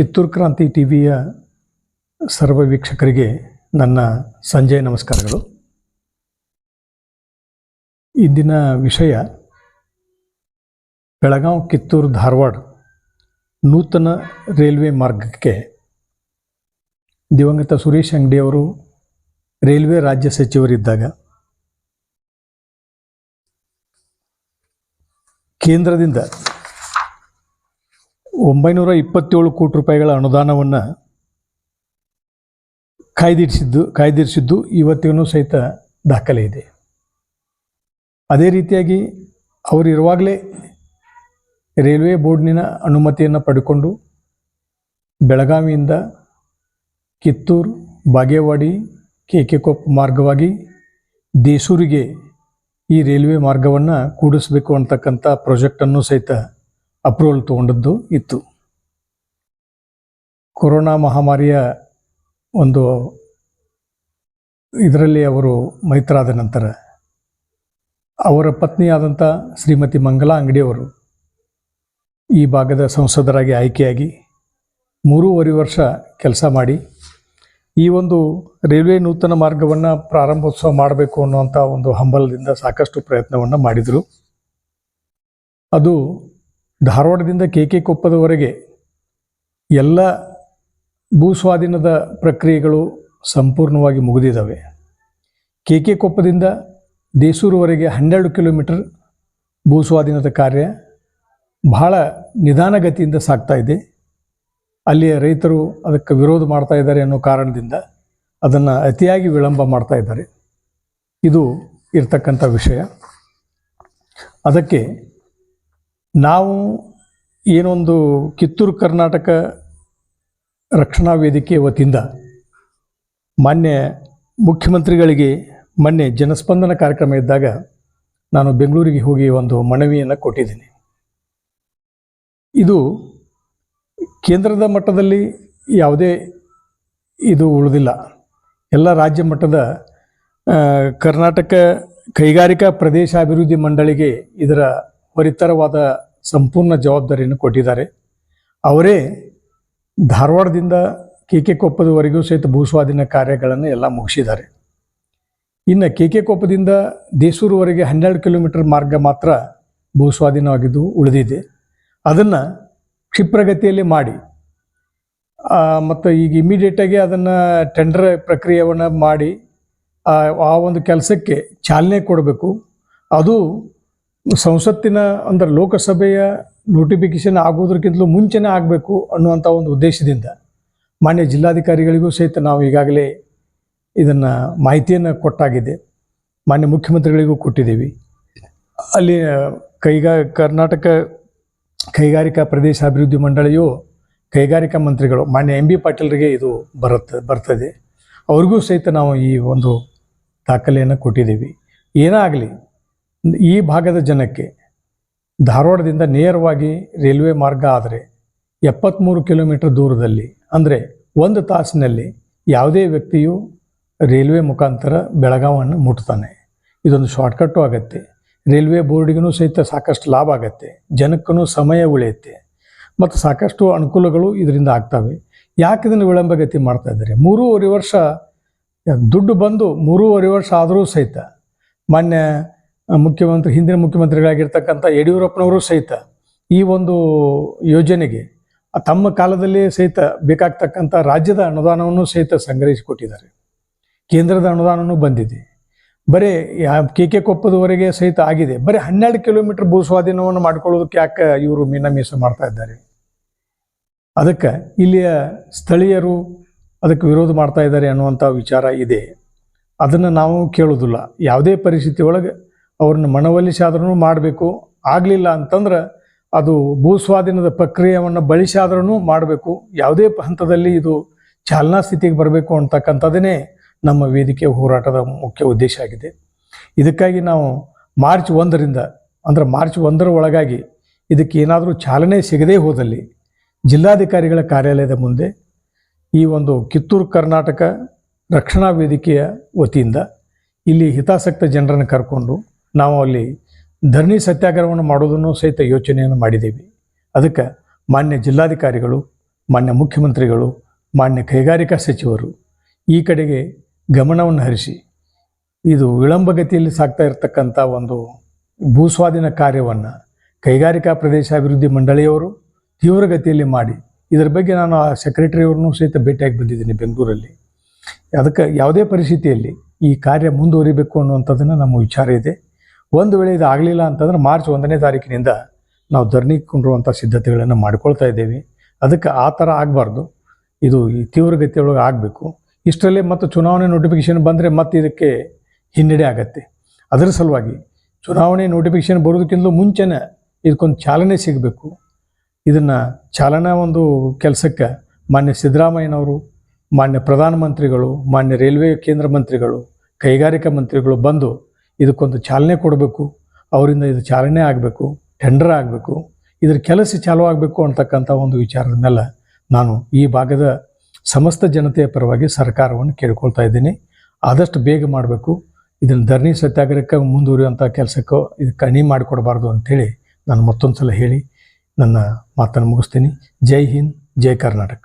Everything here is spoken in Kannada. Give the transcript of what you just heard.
ಕಿತ್ತೂರು ಕ್ರಾಂತಿ ಟಿ ವಿಯ ಸರ್ವ ವೀಕ್ಷಕರಿಗೆ ನನ್ನ ಸಂಜಯ್ ನಮಸ್ಕಾರಗಳು. ಇಂದಿನ ವಿಷಯ ಬೆಳಗಾವಿ ಕಿತ್ತೂರು, ಧಾರವಾಡ ನೂತನ ರೈಲ್ವೆ ಮಾರ್ಗಕ್ಕೆ ದಿವಂಗತ ಸುರೇಶ್ ಅಂಗಡಿಯವರು ರೈಲ್ವೆ ರಾಜ್ಯ ಸಚಿವರಿದ್ದಾಗ ಕೇಂದ್ರದಿಂದ ಒಂಬೈನೂರ ಇಪ್ಪತ್ತೇಳು ಕೋಟಿ ರೂಪಾಯಿಗಳ ಅನುದಾನವನ್ನು ಕಾಯ್ದಿರಿಸಿದ್ದು ಕಾಯ್ದಿರಿಸಿದ್ದು ಇವತ್ತಿಗೂ ಸಹಿತ ದಾಖಲೆ ಇದೆ. ಅದೇ ರೀತಿಯಾಗಿ ಅವರಿರುವಾಗಲೇ ರೈಲ್ವೆ ಬೋರ್ಡ್ನಿನ ಅನುಮತಿಯನ್ನು ಪಡ್ಕೊಂಡು ಬೆಳಗಾವಿಯಿಂದ ಕಿತ್ತೂರು, ಬಾಗೇವಾಡಿ ಕೆ ಕೆ ಕೊಪ್ಪ ಮಾರ್ಗವಾಗಿ ದೇಸೂರಿಗೆ ಈ ರೈಲ್ವೆ ಮಾರ್ಗವನ್ನು ಕೂಡಿಸಬೇಕು ಅಂತಕ್ಕಂಥ ಪ್ರಾಜೆಕ್ಟನ್ನು ಸಹಿತ ಅಪ್ರೂವಲ್ ತೊಗೊಂಡದ್ದು ಇತ್ತು. ಕೊರೋನಾ ಮಹಾಮಾರಿಯ ಒಂದು ಇದರಲ್ಲಿ ಅವರು ಮೈತ್ರಾದ ನಂತರ ಅವರ ಪತ್ನಿಯಾದಂಥ ಶ್ರೀಮತಿ ಮಂಗಲಾ ಅಂಗಡಿಯವರು ಈ ಭಾಗದ ಸಂಸದರಾಗಿ ಆಯ್ಕೆಯಾಗಿ ಮೂರೂವರೆ ವರ್ಷ ಕೆಲಸ ಮಾಡಿ ಈ ಒಂದು ರೈಲ್ವೆ ನೂತನ ಮಾರ್ಗವನ್ನು ಪ್ರಾರಂಭೋತ್ಸವ ಮಾಡಬೇಕು ಅನ್ನುವಂಥ ಒಂದು ಹಂಬಲದಿಂದ ಸಾಕಷ್ಟು ಪ್ರಯತ್ನವನ್ನು ಮಾಡಿದರು. ಅದು ಧಾರವಾಡದಿಂದ ಕೆ ಕೆ ಕೊಪ್ಪದವರೆಗೆ ಎಲ್ಲ ಭೂಸ್ವಾಧೀನದ ಪ್ರಕ್ರಿಯೆಗಳು ಸಂಪೂರ್ಣವಾಗಿ ಮುಗಿದಿದ್ದಾವೆ. ಕೆ ಕೆ ಕೊಪ್ಪದಿಂದ ದೇಸೂರುವರೆಗೆ ಹನ್ನೆರಡು ಕಿಲೋಮೀಟರ್ ಭೂಸ್ವಾಧೀನದ ಕಾರ್ಯ ಬಹಳ ನಿಧಾನಗತಿಯಿಂದ ಸಾಗ್ತಾ ಇದೆ. ಅಲ್ಲಿಯ ರೈತರು ಅದಕ್ಕೆ ವಿರೋಧ ಮಾಡ್ತಾ ಇದ್ದಾರೆ ಅನ್ನೋ ಕಾರಣದಿಂದ ಅದನ್ನು ಅತಿಯಾಗಿ ವಿಳಂಬ ಮಾಡ್ತಾ ಇದ್ದಾರೆ. ಇದು ಇರ್ತಕ್ಕಂಥ ವಿಷಯ. ಅದಕ್ಕೆ ನಾವು ಏನೊಂದು ಕಿತ್ತೂರು ಕರ್ನಾಟಕ ರಕ್ಷಣಾ ವೇದಿಕೆ ವತಿಯಿಂದ ಮಾನ್ಯ ಮುಖ್ಯಮಂತ್ರಿಗಳಿಗೆ ಮೊನ್ನೆ ಜನಸ್ಪಂದನ ಕಾರ್ಯಕ್ರಮ ಇದ್ದಾಗ ನಾನು ಬೆಂಗಳೂರಿಗೆ ಹೋಗಿ ಒಂದು ಮನವಿಯನ್ನು ಕೊಟ್ಟಿದ್ದೀನಿ. ಇದು ಕೇಂದ್ರದ ಮಟ್ಟದಲ್ಲಿ ಯಾವುದೇ ಇದು ಉಳಿದಿಲ್ಲ. ಎಲ್ಲ ರಾಜ್ಯ ಮಟ್ಟದ ಕರ್ನಾಟಕ ಕೈಗಾರಿಕಾ ಪ್ರದೇಶ ಅಭಿವೃದ್ಧಿ ಮಂಡಳಿಗೆ ಇದರ ಹೊರಿತರವಾದ ಸಂಪೂರ್ಣ ಜವಾಬ್ದಾರಿಯನ್ನು ಕೊಟ್ಟಿದ್ದಾರೆ. ಅವರೇ ಧಾರವಾಡದಿಂದ ಕೆ ಕೆ ಕೊಪ್ಪದವರೆಗೂ ಸಹಿತ ಭೂಸ್ವಾಧೀನ ಕಾರ್ಯಗಳನ್ನು ಎಲ್ಲ ಮುಗಿಸಿದ್ದಾರೆ. ಇನ್ನು ಕೆ ಕೆ ಕೊಪ್ಪದಿಂದ ದೇಸೂರುವರೆಗೆ ಹನ್ನೆರಡು ಕಿಲೋಮೀಟರ್ ಮಾರ್ಗ ಮಾತ್ರ ಭೂಸ್ವಾಧೀನವಾಗಿದ್ದು ಉಳಿದಿದೆ. ಅದನ್ನು ಕ್ಷಿಪ್ರಗತಿಯಲ್ಲಿ ಮಾಡಿ ಮತ್ತು ಈಗ ಇಮಿಡಿಯೇಟಾಗಿ ಅದನ್ನು ಟೆಂಡರ್ ಪ್ರಕ್ರಿಯೆಯನ್ನು ಮಾಡಿ ಆ ಒಂದು ಕೆಲಸಕ್ಕೆ ಚಾಲನೆ ಕೊಡಬೇಕು. ಅದು ಸಂಸತ್ತಿನ ಅಂದರೆ ಲೋಕಸಭೆಯ ನೋಟಿಫಿಕೇಶನ್ ಆಗೋದಕ್ಕಿಂತಲೂ ಮುಂಚೆನೇ ಆಗಬೇಕು ಅನ್ನುವಂಥ ಒಂದು ಉದ್ದೇಶದಿಂದ ಮಾನ್ಯ ಜಿಲ್ಲಾಧಿಕಾರಿಗಳಿಗೂ ಸಹಿತ ನಾವು ಈಗಾಗಲೇ ಇದನ್ನು ಮಾಹಿತಿಯನ್ನು ಕೊಟ್ಟಾಗಿದೆ. ಮಾನ್ಯ ಮುಖ್ಯಮಂತ್ರಿಗಳಿಗೂ ಕೊಟ್ಟಿದ್ದೀವಿ. ಅಲ್ಲಿ ಕೈಗಾ, ಕರ್ನಾಟಕ ಕೈಗಾರಿಕಾ ಪ್ರದೇಶ ಅಭಿವೃದ್ಧಿ ಮಂಡಳಿಯು ಕೈಗಾರಿಕಾ ಮಂತ್ರಿಗಳು, ಮಾನ್ಯ ಎಂ ಬಿ ಪಾಟೀಲ್ರಿಗೆ ಇದು ಬರುತ್ತೆ ಬರ್ತದೆ. ಅವ್ರಿಗೂ ಸಹಿತ ನಾವು ಈ ಒಂದು ದಾಖಲೆಯನ್ನು ಕೊಟ್ಟಿದ್ದೀವಿ. ಏನಾಗಲಿ ಈ ಭಾಗದ ಜನಕ್ಕೆ ಧಾರವಾಡದಿಂದ ನೇರವಾಗಿ ರೈಲ್ವೆ ಮಾರ್ಗ ಆದರೆ ಎಪ್ಪತ್ತ್ಮೂರು ಕಿಲೋಮೀಟರ್ ದೂರದಲ್ಲಿ, ಅಂದರೆ ಒಂದು ತಾಸಿನಲ್ಲಿ ಯಾವುದೇ ವ್ಯಕ್ತಿಯು ರೈಲ್ವೆ ಮುಖಾಂತರ ಬೆಳಗಾವನ್ನು ಮುಟ್ತಾನೆ. ಇದೊಂದು ಶಾರ್ಟ್ಕಟ್ಟು ಆಗತ್ತೆ. ರೈಲ್ವೆ ಬೋರ್ಡಿಗೂ ಸಹಿತ ಸಾಕಷ್ಟು ಲಾಭ ಆಗತ್ತೆ. ಜನಕ್ಕೂ ಸಮಯ ಉಳಿಯುತ್ತೆ. ಮತ್ತು ಸಾಕಷ್ಟು ಅನುಕೂಲಗಳು ಇದರಿಂದ ಆಗ್ತವೆ. ಯಾಕೆ ಇದನ್ನು ವಿಳಂಬಗತಿ ಮಾಡ್ತಾ ಇದ್ದಾರೆ? ಮೂರುವರೆ ವರ್ಷ, ದುಡ್ಡು ಬಂದು ಮೂರುವರೆ ವರ್ಷ ಆದರೂ ಸಹಿತ ಮಾನ್ಯ ಮುಖ್ಯಮಂತ್ರಿ, ಹಿಂದಿನ ಮುಖ್ಯಮಂತ್ರಿಗಳಾಗಿರ್ತಕ್ಕಂಥ ಯಡಿಯೂರಪ್ಪನವರು ಸಹಿತ ಈ ಒಂದು ಯೋಜನೆಗೆ ತಮ್ಮ ಕಾಲದಲ್ಲಿ ಸಹಿತ ಬೇಕಾಗ್ತಕ್ಕಂಥ ರಾಜ್ಯದ ಅನುದಾನವನ್ನು ಸಹಿತ ಸಂಗ್ರಹಿಸಿಕೊಟ್ಟಿದ್ದಾರೆ. ಕೇಂದ್ರದ ಅನುದಾನವೂ ಬಂದಿದೆ. ಬರೀ ಕೆ ಕೆ ಕೊಪ್ಪದವರೆಗೆ ಸಹಿತ ಆಗಿದೆ. ಬರೀ, ಹನ್ನೆರಡು ಕಿಲೋಮೀಟರ್ ಭೂಸ್ವಾಧೀನವನ್ನು ಮಾಡ್ಕೊಳ್ಳೋದಕ್ಕೆ ಯಾಕೆ ಇವರು ಮೀನಮೀಸು ಮಾಡ್ತಾ ಇದ್ದಾರೆ? ಅದಕ್ಕೆ ಇಲ್ಲಿಯ ಸ್ಥಳೀಯರು ಅದಕ್ಕೆ ವಿರೋಧ ಮಾಡ್ತಾ ಇದ್ದಾರೆ ಅನ್ನುವಂಥ ವಿಚಾರ ಇದೆ. ಅದನ್ನು ನಾವು ಕೇಳೋದಿಲ್ಲ ಯಾವುದೇ ಪರಿಸ್ಥಿತಿ ಒಳಗೆ ಅವ್ರನ್ನ ಮನವೊಲಿಸಾದ್ರೂ ಮಾಡಬೇಕು. ಆಗಲಿಲ್ಲ ಅಂತಂದ್ರೆ ಅದು ಭೂಸ್ವಾಧೀನದ ಪ್ರಕ್ರಿಯೆಯನ್ನು ಬಳಸಾದ್ರೂ ಮಾಡಬೇಕು. ಯಾವುದೇ ಹಂತದಲ್ಲಿ ಇದು ಚಾಲನಾ ಸ್ಥಿತಿಗೆ ಬರಬೇಕು ಅಂತಕ್ಕಂಥದ್ದೇ ನಮ್ಮ ವೇದಿಕೆ ಹೋರಾಟದ ಮುಖ್ಯ ಉದ್ದೇಶ ಆಗಿದೆ. ಇದಕ್ಕಾಗಿ ನಾವು ಮಾರ್ಚ್ ಒಂದರಿಂದ, ಅಂದರೆ ಮಾರ್ಚ್ ಒಂದರ ಒಳಗಾಗಿ ಇದಕ್ಕೆ ಏನಾದರೂ ಚಾಲನೆ ಸಿಗದೇ ಹೋದಲ್ಲಿ ಜಿಲ್ಲಾಧಿಕಾರಿಗಳ ಕಾರ್ಯಾಲಯದ ಮುಂದೆ ಈ ಒಂದು ಕಿತ್ತೂರು ಕರ್ನಾಟಕ ರಕ್ಷಣಾ ವೇದಿಕೆಯ ವತಿಯಿಂದ ಇಲ್ಲಿ ಹಿತಾಸಕ್ತ ಜನರನ್ನು ಕರ್ಕೊಂಡು ನಾವು ಅಲ್ಲಿ ಧರಣಿ ಸತ್ಯಾಗ್ರಹವನ್ನು ಮಾಡೋದನ್ನು ಸಹಿತ ಯೋಚನೆಯನ್ನು ಮಾಡಿದ್ದೀವಿ. ಅದಕ್ಕೆ ಮಾನ್ಯ ಜಿಲ್ಲಾಧಿಕಾರಿಗಳು, ಮಾನ್ಯ ಮುಖ್ಯಮಂತ್ರಿಗಳು, ಮಾನ್ಯ ಕೈಗಾರಿಕಾ ಸಚಿವರು ಈ ಕಡೆಗೆ ಗಮನವನ್ನು ಹರಿಸಿ, ಇದು ವಿಳಂಬಗತಿಯಲ್ಲಿ ಸಾಗ್ತಾ ಇರತಕ್ಕಂಥ ಒಂದು ಭೂಸ್ವಾಧೀನ ಕಾರ್ಯವನ್ನು ಕೈಗಾರಿಕಾ ಪ್ರದೇಶ ಅಭಿವೃದ್ಧಿ ಮಂಡಳಿಯವರು ತೀವ್ರಗತಿಯಲ್ಲಿ ಮಾಡಿ, ಇದರ ಬಗ್ಗೆ ನಾನು ಆ ಸೆಕ್ರೆಟರಿಯವ್ರನ್ನೂ ಸಹಿತ ಭೇಟಿಯಾಗಿ ಬಂದಿದ್ದೀನಿ ಬೆಂಗಳೂರಲ್ಲಿ. ಅದಕ್ಕೆ ಯಾವುದೇ ಪರಿಸ್ಥಿತಿಯಲ್ಲಿ ಈ ಕಾರ್ಯ ಮುಂದುವರಿಬೇಕು ಅನ್ನುವಂಥದ್ದನ್ನು ನಮ್ಮ ವಿಚಾರ ಇದೆ. ಒಂದು ವೇಳೆ ಇದು ಆಗಲಿಲ್ಲ ಅಂತಂದ್ರೆ ಮಾರ್ಚ್ ಒಂದನೇ ತಾರೀಕಿನಿಂದ ನಾವು ಧರಣಿ ಕೊಂಡಿರುವಂಥ ಸಿದ್ಧತೆಗಳನ್ನು ಮಾಡ್ಕೊಳ್ತಾ ಇದ್ದೇವೆ. ಅದಕ್ಕೆ ಆ ಥರ ಆಗಬಾರ್ದು. ಇದು ಈ ತೀವ್ರಗತಿಯೊಳಗೆ ಆಗಬೇಕು. ಇಷ್ಟರಲ್ಲೇ ಮತ್ತು ಚುನಾವಣೆ ನೋಟಿಫಿಕೇಶನ್ ಬಂದರೆ ಮತ್ತೆ ಇದಕ್ಕೆ ಹಿನ್ನಡೆ ಆಗತ್ತೆ. ಅದರ ಸಲುವಾಗಿ ಚುನಾವಣೆ ನೋಟಿಫಿಕೇಶನ್ ಬರೋದಕ್ಕಿಂತಲೂ ಮುಂಚೆನೇ ಇದಕ್ಕೊಂದು ಚಾಲನೆ ಸಿಗಬೇಕು. ಇದನ್ನು ಚಾಲನಾ ಒಂದು ಕೆಲಸಕ್ಕೆ ಮಾನ್ಯ ಸಿದ್ದರಾಮಯ್ಯನವರು, ಮಾನ್ಯ ಪ್ರಧಾನಮಂತ್ರಿಗಳು, ಮಾನ್ಯ ರೈಲ್ವೆ ಕೇಂದ್ರ ಮಂತ್ರಿಗಳು, ಕೈಗಾರಿಕಾ ಮಂತ್ರಿಗಳು ಬಂದು ಇದಕ್ಕೊಂದು ಚಾಲನೆ ಕೊಡಬೇಕು, ಅವರಿಂದ ಇದು ಚಾಲನೆ ಆಗಬೇಕು ಟೆಂಡರ್ ಆಗಬೇಕು, ಇದ್ರ ಕೆಲಸ ಚಾಲೂ ಆಗಬೇಕು ಅಂತಕ್ಕಂಥ ಒಂದು ವಿಚಾರದ ಮೇಲೆ ನಾನು ಈ ಭಾಗದ ಸಮಸ್ತ ಜನತೆಯ ಪರವಾಗಿ ಸರ್ಕಾರವನ್ನು ಕೇಳ್ಕೊಳ್ತಾ ಇದ್ದೀನಿ. ಆದಷ್ಟು ಬೇಗ ಮಾಡಬೇಕು. ಇದನ್ನು ಧರಣಿ ಸತ್ಯಾಗ್ರಹಕ್ಕೆ ಮುಂದುವರಿಯುವಂಥ ಕೆಲಸಕ್ಕೂ ಇದು ಕಣಿ ಮಾಡಿಕೊಡಬಾರ್ದು ಅಂಥೇಳಿ ನಾನು ಮತ್ತೊಂದು ಸಲ ಹೇಳಿ ನನ್ನ ಮಾತನ್ನು ಮುಗಿಸ್ತೀನಿ. ಜೈ ಹಿಂದ್, ಜೈ ಕರ್ನಾಟಕ.